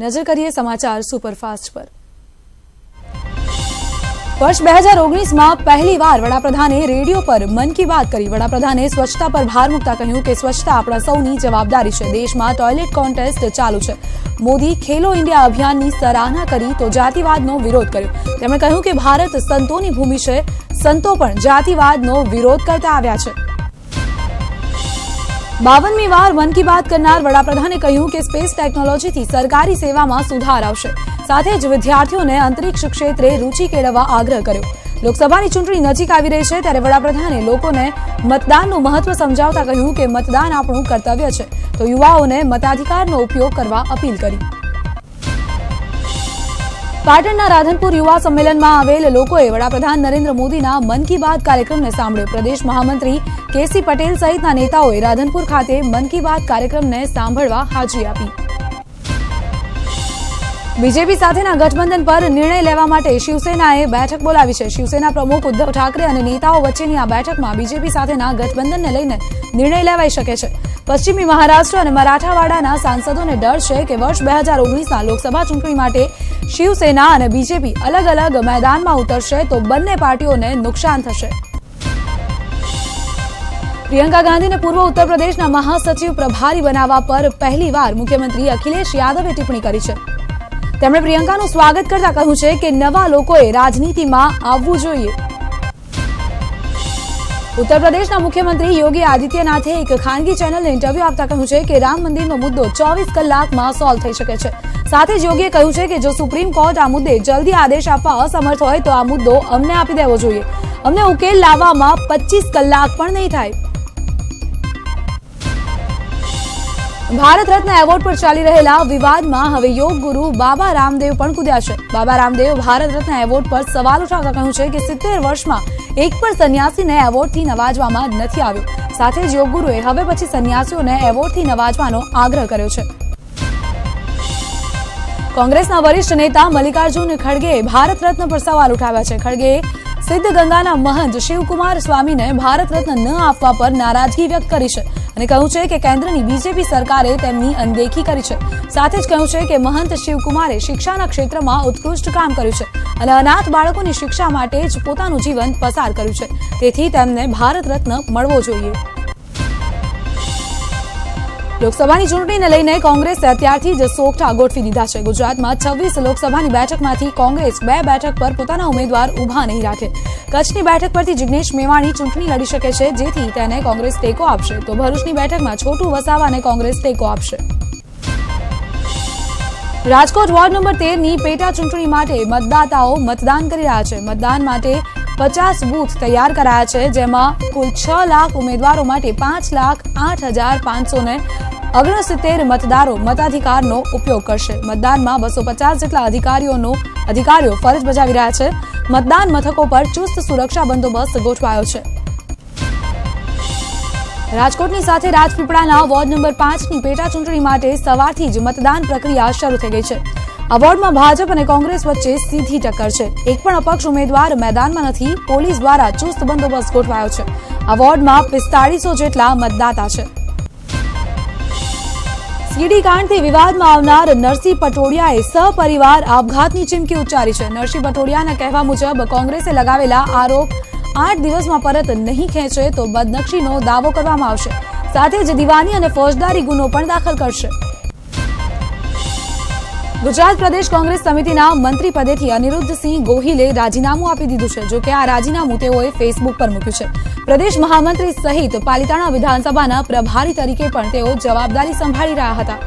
નજર કરીએ સમાચાર સુપરફાસ્ટ પર. વર્ષ બે હજાર ઓગણીસમાં પહેલીવાર વડાપ્રધાને રેડિયો પર મન કી બાત કરી. વડાપ્રધાને સ્વચ્છતા પર ભાર મૂકતા કહ્યું કે સ્વચ્છતા આપણા સૌની જવાબદારી છે. દેશમાં ટોયલેટ કોન્ટેસ્ટ ચાલુ છે. મોદી ખેલો ઇન્ડિયા અભિયાનની સરાહના કરી તો જાતિવાદનો વિરોધ કર્યો. તેમણે કહ્યું કે ભારત સંતોની ભૂમિ છે. સંતો પણ જાતિવાદનો વિરોધ કરતા આવ્યા છે. બાવનમી વાર મન કી બાત કરનાર વડાપ્રધાને કહ્યું કે સ્પેસ ટેકનોલોજીથી સરકારી સેવામાં સુધાર આવશે. સાથે જ વિદ્યાર્થીઓને અંતરિક્ષ ક્ષેત્રે રૂચિ કેળવવા આગ્રહ કર્યો. લોકસભાની ચૂંટણી નજીક આવી રહી છે ત્યારે વડાપ્રધાને લોકોને મતદાનનું મહત્વ સમજાવતા કહ્યું કે મતદાન આપણું કર્તવ્ય છે. તો યુવાઓને મતાધિકારનો ઉપયોગ કરવા અપીલ કરી. પાટણના રાધનપુર યુવા સંમેલનમાં આવેલ લોકોએ વડાપ્રધાન નરેન્દ્ર મોદીના મન કી બાત કાર્યક્રમને સાંભળ્યો. પ્રદેશ મહામંત્રી કેસી પટેલ સહિતના નેતાઓએ રાધનપુર ખાતે મન કી બાત કાર્યક્રમને સાંભળવા હાજરી આપી. બીજેપી સાથેના ગઠબંધન પર નિર્ણય લેવા માટે શિવસેનાએ બેઠક બોલાવી છે. શિવસેના પ્રમુખ ઉદ્ધવ ઠાકરે અને નેતાઓ વચ્ચેની આ બેઠકમાં બીજેપી સાથેના ગઠબંધનને લઈને નિર્ણય લેવાઈ શકે છે. પશ્ચિમી મહારાષ્ટ્ર અને મરાઠાવાડાના સાંસદોને ડર છે કે વર્ષ બે હજાર ઓગણીસના લોકસભા ચૂંટણી માટે શિવસેના અને બીજેપી અલગ અલગ મેદાનમાં ઉતરશે તો બંને પાર્ટીઓને નુકસાન થશે. પ્રિયંકા ગાંધીને પૂર્વ ઉત્તર પ્રદેશના મહાસચિવ પ્રભારી બનાવવા પર પહેલીવાર મુખ્યમંત્રી અખિલેશ યાદવે ટિપ્પણી કરી છે. તેમણે પ્રિયંકાનું સ્વાગત કરતા કહ્યું છે કે નવા લોકોએ રાજનીતિમાં આવવું જોઈએ. ઉત્તર પ્રદેશના મુખ્યમંત્રી યોગી આદિત્યનાથે એક ખાનગી ચેનલને ઇન્ટરવ્યુ આપતા કહ્યું છે કે રામ મંદિરનો મુદ્દો ચોવીસ કલાકમાં સોલ્વ થઈ શકે છે. સાથે જ યોગીએ કહ્યું છે કે જો સુપ્રીમ કોર્ટ આ મુદ્દે જલ્દી આદેશ આપવા અસમર્થ હોય તો આ મુદ્દો અમને આપી દેવો જોઈએ. અમને ઉકેલ લાવવામાં પચીસ કલાક પણ નહીં થાય. ભારત રત્ન એવોર્ડ પર ચાલી રહેલા વિવાદમાં હવે યોગ ગુરુ બાબા રામદેવ પણ કૂદ્યા છે. બાબા રામદેવ ભારત રત્ન એવોર્ડ પર સવાલ ઉઠાવતા કહ્યું છે કે સિત્તેર વર્ષમાં એક પણ સંન્યાસીને એવોર્ડથી નવાજવામાં નથી આવ્યો. સાથે જ યોગ ગુરુએ હવે પછી સંન્યાસીઓને એવોર્ડથી નવાજવાનો આગ્રહ કર્યો છે. કોંગ્રેસના વરિષ્ઠ નેતા મલ્લિકાર્જુન ખડગેએ ભારત રત્ન પર સવાલ ઉઠાવ્યા છે. ખડગેએ સિદ્ધ ગંગાના મહંત શિવકુમાર સ્વામીને ભારત રત્ન ન આપવા પર નારાજગી વ્યક્ત કરી છે. અને કહ્યું છે કે કેન્દ્રની બીજેપી સરકારે તેમની અનદેખી કરી છે. સાથે જ કહ્યું છે કે મહંત શિવકુમારે શિક્ષાના ક્ષેત્રમાં ઉત્કૃષ્ટ કામ કર્યું છે અને અનાથ બાળકોની શિક્ષા માટે જ પોતાનું જીવન પસાર કર્યું છે. તેથી તેમને ભારત રત્ન મળવો જોઈએ. લોકસભાની ચૂંટણીને લઈને કોંગ્રેસે અત્યારથી જ સોગઠા ગોઠવી દીધા છે. ગુજરાતમાં છવ્વીસ લોકસભાની બેઠકમાંથી કોંગ્રેસ બે બેઠક પર પોતાના ઉમેદવાર ઊભા નહીં રાખે. કચ્છની બેઠક પરથી જિગ્નેશ મેવાણી ચૂંટણી લડી શકે છે, જેથી તેને કોંગ્રેસ ટેકો આપશે. તો ભરૂચની બેઠકમાં છોટું વસાવાને કોંગ્રેસ ટેકો આપશે. રાજકોટ વોર્ડ નંબર તેરની પેટા ચૂંટણી માટે મતદાતાઓ મતદાન કરી રહ્યા છે. મતદાન માટે પચાસ બૂથ તૈયાર કરાયા છે, જેમાં કુલ છ લાખ ઉમેદવારો માટે પાંચ લાખ આઠ હજાર પાંચસો ને ઓગણસિત્તેર મતદારો મતાધિકારનો ઉપયોગ કરશે. મતદાનમાં બસો પચાસ જેટલા અધિકારીઓનો, અધિકારીઓ ફરજ બજાવી રહ્યા છે. મતદાન મથકો પર ચુસ્ત સુરક્ષા બંદોબસ્ત ગોઠવાયો છે. રાજકોટની સાથે રાજપીપળાના વોર્ડ નંબર પાંચની પેટા ચૂંટણી માટે સવારથી જ મતદાન પ્રક્રિયા શરૂ થઈ ગઈ છે. આ વોર્ડમાં ભાજપ અને કોંગ્રેસ વચ્ચે સીધી ટક્કર છે. એક પણ અપક્ષ ઉમેદવાર મેદાનમાં નથી, પોલીસ દ્વારા ચુસ્ત બંદોબસ્ત ગોઠવાયો છે. અવોર્ડમાં પિસ્તાળીસો જેટલા મતદાતા છે. સીડી કાંડથી વિવાદમાં આવનાર નરસિંહ પટોડિયાએ સહપરિવાર આપઘાતની ચીમકી ઉચ્ચારી છે. નરસિંહ પટોડિયાના કહેવા મુજબ, કોંગ્રેસે લગાવેલા આરોપ આઠ દિવસમાં પરત નહીં ખેંચે તો બદનક્ષીનો દાવો કરવામાં આવશે. સાથે જ દિવાની અને ફોજદારી ગુનો પણ દાખલ કરશે. ગુજરાત પ્રદેશ કોંગ્રેસ સમિતિના મંત્રી પદેથી અનિરુદ્ધસિંહ ગોહિલે રાજીનામું આપી દીધું છે. જોકે આ રાજીનામું તેઓએ ફેસબુક પર મૂક્યું છે. પ્રદેશ મહામંત્રી સહિત પાલિતાણા વિધાનસભાના પ્રભારી તરીકે પણ તેઓ જવાબદારી સંભાળી રહ્યા હતા.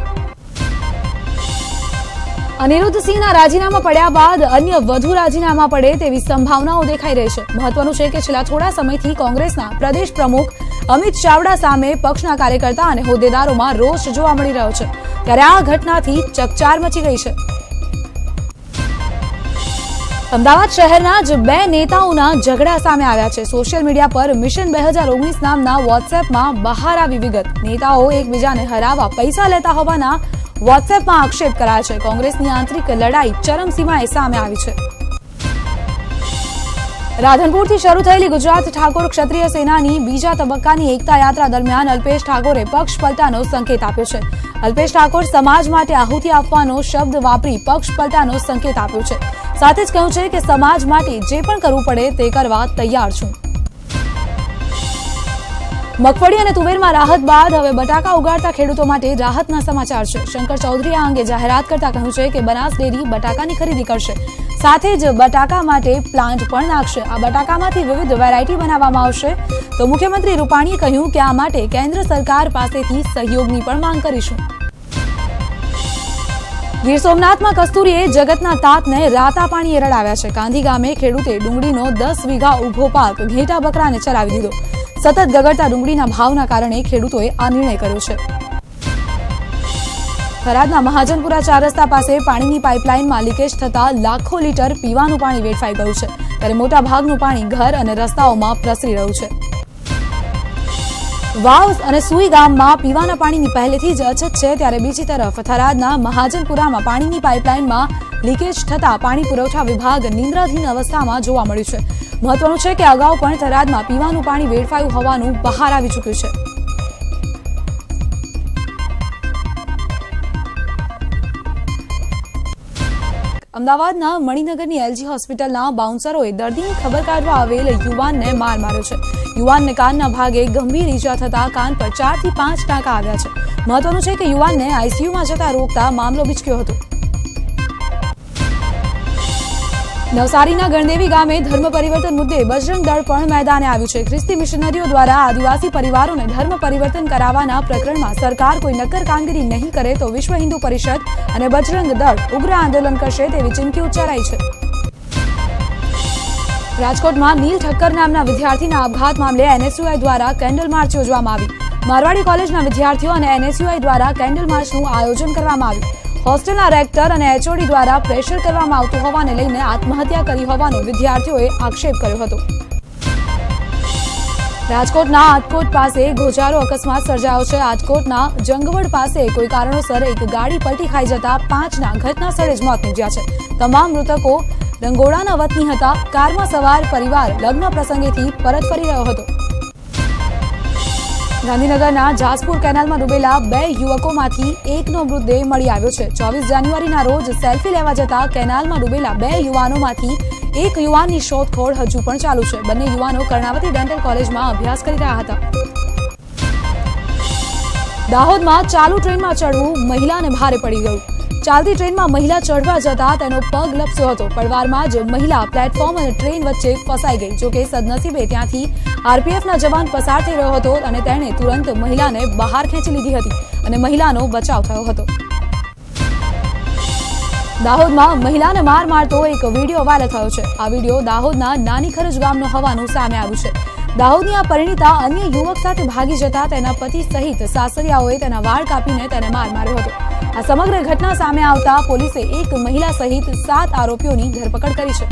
અનિરુદ્ધસિંહના રાજીનામા પડ્યા બાદ અન્ય વધુ રાજીનામા પડે તેવી સંભાવનાઓ દેખાઈ રહી છે. મહત્વનું છે કે છેલ્લા થોડા સમયથી કોંગ્રેસના પ્રદેશ પ્રમુખ અમિત ચાવડા સામે પક્ષના કાર્યકર્તા અને હોદ્દેદારોમાં રોષ જોવા મળી રહ્યો છે. ત્યારે આ ઘટનાથી ચકચાર મચી ગઈ છે. અમદાવાદ શહેરના જ બે નેતાઓના ઝઘડા સામે આવ્યા છે. સોશિયલ મીડિયા પર મિશન બે હજાર ઓગણીસ નામના વોટ્સએપમાં બહાર આવી વિગત. નેતાઓ એકબીજાને હરાવવા પૈસા લેતા હોવાના વોટ્સએપમાં આક્ષેપ કરાયા છે. કોંગ્રેસની આંતરિક લડાઈ ચરમસીમાએ સામે આવી છે. રાધનપુરથી શરૂ થયેલી ગુજરાત ઠાકોર ક્ષત્રિય સેનાની બીજા તબક્કાની એકતા યાત્રા દરમિયાન અલ્પેશ ઠાકોરે પક્ષ પલટાનો સંકેત આપ્યો છે. અલ્પેશ ઠાકોર સમાજ માટે આહુતિ આપવાનો શબ્દ વાપરી પક્ષ પલટાનો સંકેત આપ્યો છે. સાથે જ કહ્યું છે કે સમાજ માટે જે પણ કરવું પડે તે કરવા તૈયાર છું. મગફળી અને તુવેરમાં રાહત બાદ હવે બટાકા ઉગાડતા ખેડૂતો માટે રાહતના સમાચાર છે. શંકર ચૌધરીએ આ અંગે જાહેરાત કરતા કહ્યું છે કે બનાસ ડેરી બટાકાની ખરીદી કરશે. સાથે જ બટાકા માટે પ્લાન્ટ પણ નાખશે. આ બટાકામાંથી વિવિધ વેરાયટી બનાવવામાં આવશે. તો મુખ્યમંત્રી રૂપાણીએ કહ્યું કે આ માટે કેન્દ્ર સરકાર પાસેથી સહયોગની પણ માંગ કરીશું. ગીર સોમનાથમાં કસ્તુરીએ જગતના તાતને રાતા પાણીએ રડાવ્યા છે. કાંધી ગામે ખેડૂતે ડુંગળીનો દસ વીઘા ઊભો પાક ઘેટા બકરાને ચરાવી દીધો. સતત ગગડતા ડુંગળીના ભાવના કારણે ખેડૂતોએ આ નિર્ણય કર્યો છે. થરાદના મહાજનપુરા ચાર રસ્તા પાસે પાણીની પાઇપલાઇનમાં લીકેજ થતા લાખો લીટર પીવાનું પાણી વેડફાઈ ગયું છે. ત્યારે મોટા ભાગનું પાણી ઘર અને રસ્તાઓમાં પ્રસરી રહ્યું છે. વાવ અને સુઈ ગામમાં પીવાના પાણીની પહેલેથી જ અછત છે ત્યારે બીજી તરફ થરાદના મહાજનપુરામાં પાણીની પાઇપલાઇનમાં લીકેજ થતા પાણી પુરવઠા વિભાગ નિંદ્રાધીન અવસ્થામાં જોવા મળ્યું છે. મહત્વનું છે કે અગાઉ પણ થરાદમાં પીવાનું પાણી વેડફાયું હોવાનું બહાર આવી ચૂક્યું છે. અમદાવાદના મણિનગરની એલજી હોસ્પિટલના બાઉન્સરોએ દર્દીની ખબર કાઢવા આવેલ યુવાનને માર માર્યો છે. યુવાનને કાનના ભાગે ગંભીર ઈજા થતા કાન પર ચારથી પાંચ ટાંકા આવ્યા છે. મહત્વનું છે કે યુવાનને આઈસીયુમાં જતા રોકતા મામલો બીચક્યો હતો. નવસારીના ગણદેવી ગામે ધર્મ પરિવર્તન મુદ્દે બજરંગ દળ પણ મેદાને આવ્યું છે. ખ્રિસ્તી મિશનરીઓ દ્વારા આદિવાસી પરિવારોને ધર્મ પરિવર્તન કરાવવાના પ્રકરણમાં સરકાર કોઈ નક્કર કામગીરી નહીં કરે તો વિશ્વ હિન્દુ પરિષદ અને બજરંગ દળ ઉગ્ર આંદોલન કરશે તેવી ચીમકી ઉચ્ચારાઈ છે. રાજકોટમાં નીલ ઠક્કર નામના વિદ્યાર્થીના આપઘાત મામલે એનએસયુઆઈ દ્વારા કેન્ડલ માર્ચ યોજવામાં આવી. મારવાડી કોલેજના વિદ્યાર્થીઓ અને એનએસયુઆઈ દ્વારા કેન્ડલ માર્ચનું આયોજન કરવામાં આવ્યું. હોસ્ટેલના રેક્ટર અને એચઓડી દ્વારા પ્રેશર કરવામાં આવતું હોવાને લઈને આત્મહત્યા કરી હોવાનો વિદ્યાર્થીઓએ આક્ષેપ કર્યો હતો. રાજકોટના આટકોટ પાસે ગોજારો અકસ્માત સર્જાયો છે. આજકોટના જંગવડ પાસે કોઈ કારણોસર એક ગાડી પલટી ખાઈ જતા પાંચના ઘટના સ્થળે જ મોત નીપજ્યા છે. તમામ મૃતકો રંગોળાના વતની હતા. કારમાં સવાર પરિવાર લગ્ન પ્રસંગેથી પરત ફરી રહ્યો હતો. ગાંધીનગરના જાસપુર કેનાલમાં ડૂબેલા બે યુવકોમાંથી એકનો મૃતદેહ મળી આવ્યો છે. ચોવીસ જાન્યુઆરીના રોજ સેલ્ફી લેવા જતા કેનાલમાં ડૂબેલા બે યુવાનોમાંથી એક યુવાનની શોધખોળ હજુ પણ ચાલુ છે. બંને યુવાનો કર્ણાવતી ડેન્ટલ કોલેજમાં અભ્યાસ કરી રહ્યા હતા. દાહોદમાં ચાલુ ટ્રેનમાં ચડવું મહિલાને ભારે પડી ગયું. ચાલતી ટ્રેનમાં મહિલા ચડવા જતા તેનો પગ લપસ્યો હતો. પડવારમાં જ મહિલા પ્લેટફોર્મ અને ટ્રેન વચ્ચે ફસાઈ ગઈ. જોકે સદનસીબે ત્યાંથી આરપીએફના જવાન પસાર થઈ રહ્યો હતો અને તેણે તુરંત મહિલાને બહાર ખેંચી લીધી હતી અને મહિલાનો બચાવ થયો હતો. દાહોદમાં મહિલાને માર મારતો એક વીડિયો વાયરલ થયો છે. આ વીડિયો દાહોદના નાની ખરજ ગામનો હોવાનું સામે આવ્યું છે. દાહોદની આ પરિણીતા અન્ય યુવક સાથે ભાગી જતા તેના પતિ સહિત સાસરિયાઓએ તેના વાળ કાપીને તેને માર માર્યો હતો. આ સમગ્ર ઘટના સામે આવતા પોલીસે એક મહિલા સહિત સાત આરોપીઓની ધરપકડ કરી છે.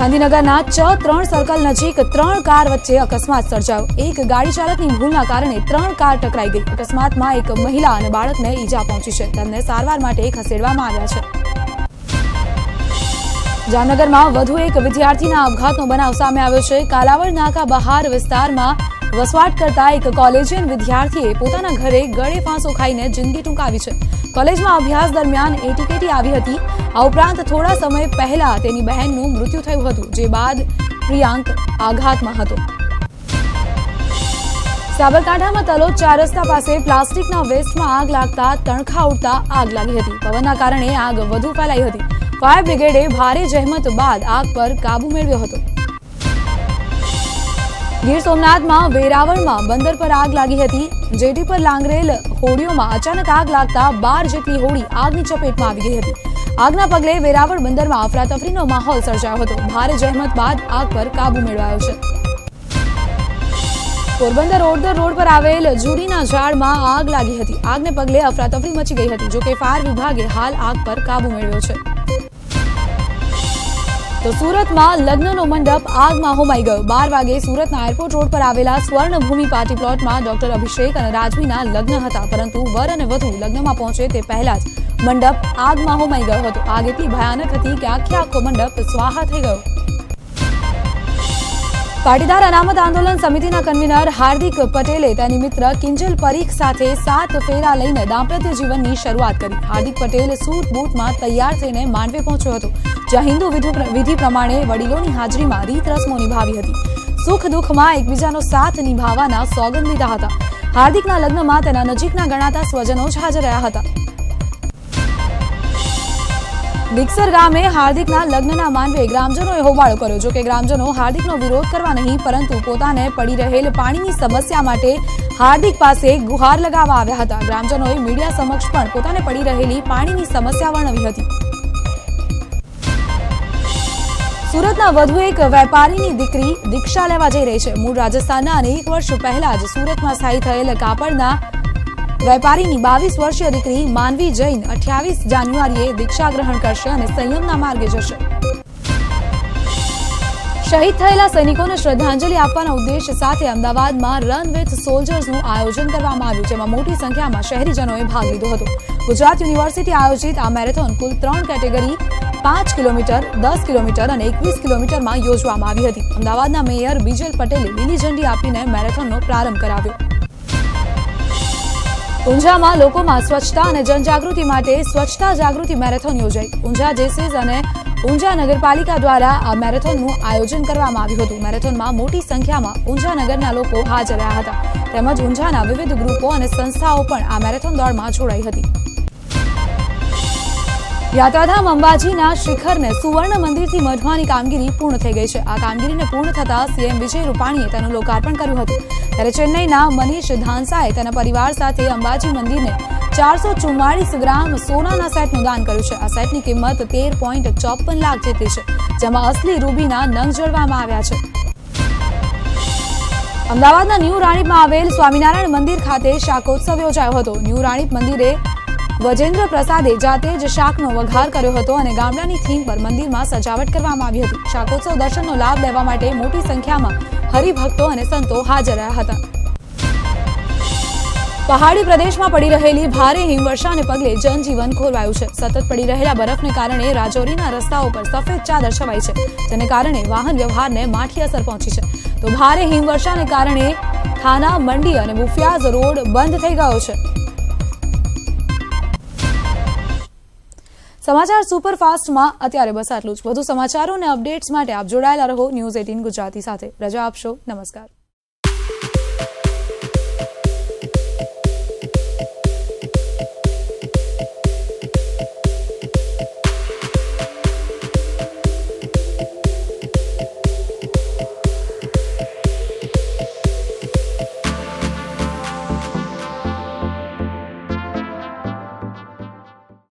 ગાંધીનગરના ચ ત્રણ સર્કલ નજીક ત્રણ કાર વચ્ચે અકસ્માત સર્જાયો. એક ગાડી ચાલકની ભૂલના કારણે ત્રણ કાર ટકરાઈ ગઈ. અકસ્માતમાં એક મહિલા અને બાળકને ઈજા પહોંચી છે. તેમને સારવાર માટે ખસેડવામાં આવ્યા છે. જામનગરમાં વધુ એક વિદ્યાર્થીના આપઘાતનો બનાવ સામે આવ્યો છે. કાલાવડ નાકા બહાર વિસ્તારમાં વસવાટ કરતા એક કોલેજિયન વિદ્યાર્થીએ પોતાના ઘરે ગળે ફાંસો ખાઈને જિંદગી ટૂંકાવી છે. કોલેજમાં અભ્યાસ દરમિયાન એટીકેટી આવી હતી. આ ઉપરાંત થોડા સમય પહેલા તેની બહેનનું મૃત્યુ થયું હતું, જે બાદ પ્રિયાંક આઘાતમાં હતો. સાબરકાંઠામાં તલોદ ચાર રસ્તા પાસે પ્લાસ્ટિકના વેસ્ટમાં આગ લાગતા તણખા ઉડતા આગ લાગી હતી. પવનના કારણે આગ વધુ ફેલાઈ હતી. ફાયર બ્રિગેડે ભારે જહેમત બાદ આગ પર કાબુ મેળવ્યો હતો. ગીર સોમનાથમાં વેરાવળમાં બંદર પર આગ લાગી હતી. જેટી પર લાંગરેલ હોડીઓમાં અચાનક આગ લાગતા બાર જેટલી હોડી આગની ચપેટમાં આવી ગઈ હતી. આગના પગલે વેરાવળ બંદરમાં અફરાતફરીનો માહોલ સર્જાયો હતો. ભારે જહેમત બાદ આગ પર કાબુ મેળવાયો છે. પોરબંદર ઓડદર રોડ પર આવેલ જુરીના ઝાડમાં આગ લાગી હતી. આગને પગલે અફરાતફરી મચી ગઈ હતી, જોકે ફાયર વિભાગે હાલ આગ પર કાબુ મેળવ્યો છે. તો સુરતમાં લગ્નનો મંડપ આગમાં હોમાઈ ગયો. બાર વાગે સુરતના એરપોર્ટ રોડ પર આવેલા સ્વર્ણભૂમિ પાર્ટી પ્લોટમાં ડોક્ટર અભિષેક અને રાજવીના લગ્ન હતા. પરંતુ વર અને વધુ લગ્નમાં પહોંચે તે પહેલા જ મંડપ આગમાં હોમાઈ ગયો હતો. આગ એટલી ભયાનક હતી કે આખે આખો મંડપ સ્વાહા થઈ ગયો. પાટીદાર અનામત આંદોલન સમિતિના કન્વીનર હાર્દિક પટેલે તેની મિત્ર કિંજલ પરીખ સાથે સાત ફેરા લઈને દાંપત્ય જીવનની શરૂઆત કરી. હાર્દિક પટેલ સૂટ બૂટમાં તૈયાર થઈને માંડવે પહોંચ્યો હતો, જ્યાં હિન્દુ વિધુ- પ્રમાણે વડીલોની હાજરીમાં રીત રસમો નિભાવી હતી. સુખ દુઃખમાં એકબીજાનો સાથ નિભાવવાના સોગંદ લીધા હતા. હાર્દિકના લગ્નમાં તેના નજીકના ગણાતા સ્વજનો જ હાજર રહ્યા હતા. દિગસર ગામે હાર્દિકના લગ્નના માનવે ગ્રામજનોએ હોબાળો કર્યો જો કે ગ્રામજનો હાર્દિકનો વિરોધ કરવા નહીં, પરંતુ પોતાને પડી રહેલ પાણીની સમસ્યા માટે હાર્દિક પાસે ગુહાર લગાવવા આવ્યા હતા. ગ્રામજનોએ મીડિયા સમક્ષ પણ પોતાને પડી રહેલી પાણીની સમસ્યા વર્ણવી હતી. સુરતના વધુ એક વેપારીની દીકરી દીક્ષા લેવા જઈ રહી છે. મૂળ રાજસ્થાનના અને એક વર્ષ પહેલા જ સુરતમાં સ્થાયી થયેલ કાપડના વેપારીની બાવીસ વર્ષીય દીકરી માનવી જૈન અઠ્યાવીસ જાન્યુઆરીએ દીક્ષા ગ્રહણ કરશે અને સંયમના માર્ગે જશે. શહીદ થયેલા સૈનિકોને શ્રદ્ધાંજલિ આપવાના ઉદ્દેશ સાથે અમદાવાદમાં રન વિથ સોલ્જર્સનું આયોજન કરવામાં આવ્યું, જેમાં મોટી સંખ્યામાં શહેરીજનોએ ભાગ લીધો હતો. ગુજરાત યુનિવર્સિટી આયોજિત આ મેરેથોન કુલ ત્રણ કેટેગરી, પાંચ કિલોમીટર, દસ કિલોમીટર અને એકવીસ કિલોમીટરમાં યોજવામાં આવી હતી. અમદાવાદના મેયર બીજલ પટેલે લીલી ઝંડી આપીને મેરેથોનનો પ્રારંભ કરાવ્યો. ઊંઝામાં લોકોમાં સ્વચ્છતા અને જનજાગૃતિ માટે સ્વચ્છતા જાગૃતિ મેરેથોન યોજાઈ. ઊંઝા જેસીસ અને ઊંઝા નગરપાલિકા દ્વારા આ મેરેથોનનું આયોજન કરવામાં આવ્યું હતું. મેરેથોનમાં મોટી સંખ્યામાં ઊંઝા નગરના લોકો હાજર રહ્યા હતા. તેમજ ઊંઝાના વિવિધ ગ્રુપો અને સંસ્થાઓ પણ આ મેરેથોન દોડમાં જોડાઈ હતી. યાત્રાધામ અંબાજીના શિખરને સુવર્ણ મંદિરથી મઢવાની કામગીરી પૂર્ણ થઈ ગઈ છે. આ કામગીરીને પૂર્ણ થતા સીએમ વિજય રૂપાણીએ તેનું લોકાર્પણ કર્યું હતું. ત્યારે ચેન્નઈના મનીષ ધાનસાએ તેના પરિવાર સાથે અંબાજી મંદિરને ચારસો ગ્રામ સોનાના સેટનું દાન કર્યું છે. આ સેટની કિંમત તેર લાખ જેટલી છે, જેમાં અસલી રૂબીના નંગ જોડવામાં આવ્યા છે. અમદાવાદના ન્યૂ રાણીપમાં આવેલ સ્વામિનારાયણ મંદિર ખાતે શાકોત્સવ યોજાયો હતો. ન્યૂ રાણીપ મંદિરે વજેન્દ્ર પ્રસાદે જાતે જ શાકનો વઘાર કર્યો હતો અને ગામડાની થીમ પર મંદિરમાં સજાવટ કરવામાં આવી હતી. શાકોત્સવ દર્શનનો લાભ લેવા માટે મોટી સંખ્યામાં હરિભક્તો અને સંતો હાજર રહ્યા હતા. પહાડી પ્રદેશમાં પડી રહેલી ભારે હિમવર્ષાને પગલે જનજીવન ખોરવાયું છે. સતત પડી રહેલા બરફને કારણે રાજૌરીના રસ્તાઓ પર સફેદ ચાદર છવાઈ છે, જેને કારણે વાહન વ્યવહારને માઠી અસર પહોંચી છે. તો ભારે હિમવર્ષાને કારણે થાના, મંડી અને બુફિયાઝ રોડ બંધ થઈ ગયો છે. સમાચાર સુપરફાસ્ટમાં અત્યારે બસ આટલું જ. વધુ સમાચારો અને અપડેટ્સ માટે આપ જોડાયેલા રહો ન્યૂઝ એટીન ગુજરાતી સાથે. રજા આપશો. નમસ્કાર.